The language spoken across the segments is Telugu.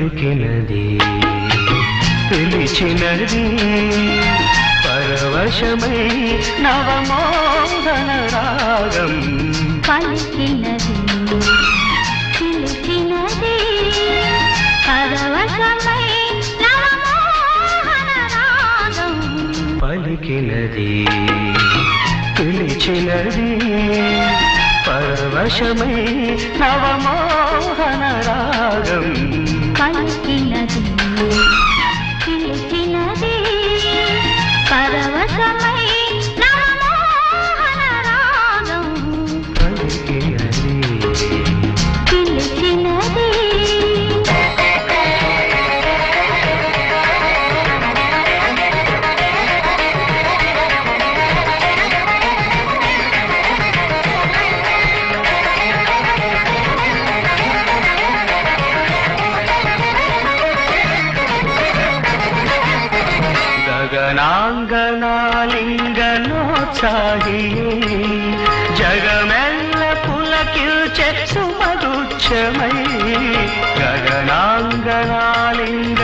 పలికినది. పిలిచినది పరవశమై నవమోహన రాగం. పలికినది పిలిచినది పరవశమై పలికినది పిలిచినది పరవశమై నవమోహన రాగం. పలికినది గగనాంగనాలింగనోత్సాహి జగమెల్ల పులకిల్చె సుమగుచ్చమై గగనాంగనాలింగనోత్సాహి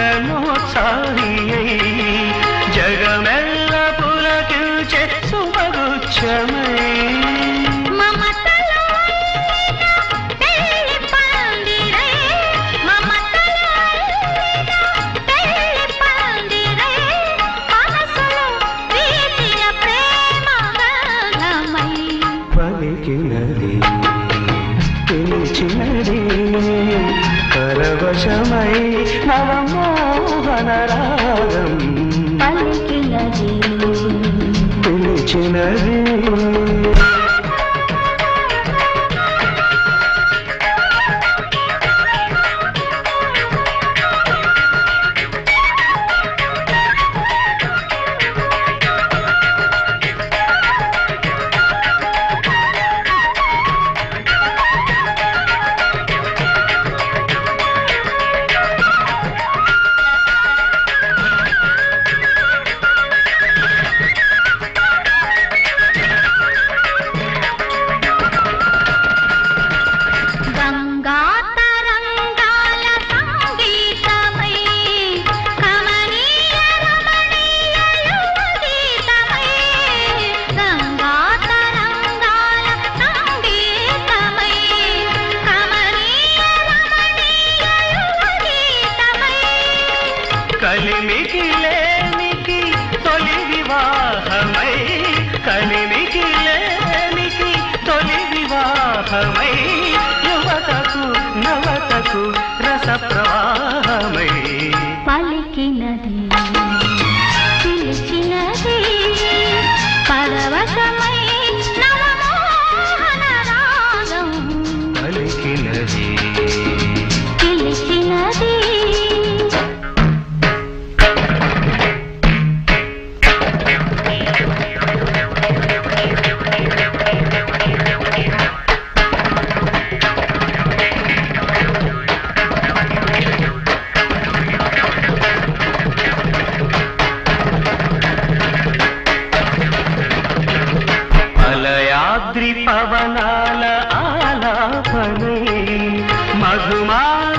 పరవశమై నవమోహన రాగం పలికినది. పిలిచినది. కలిమికి లేనికి తొలి వివాహమై కలిమికి లేనికి తొలి వివాహమై యువతకు నవతకు రస ప్రవాహమై పలికినది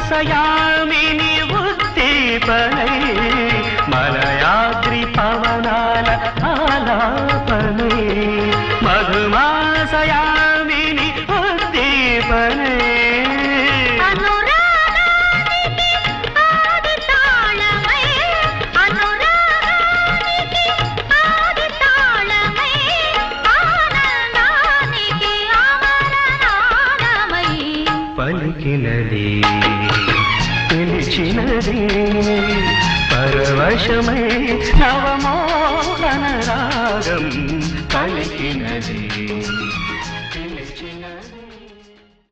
మధుమాసయామిని ఉద్దీపనై పలికినది పిలిచినది పరవశమై నవమోహన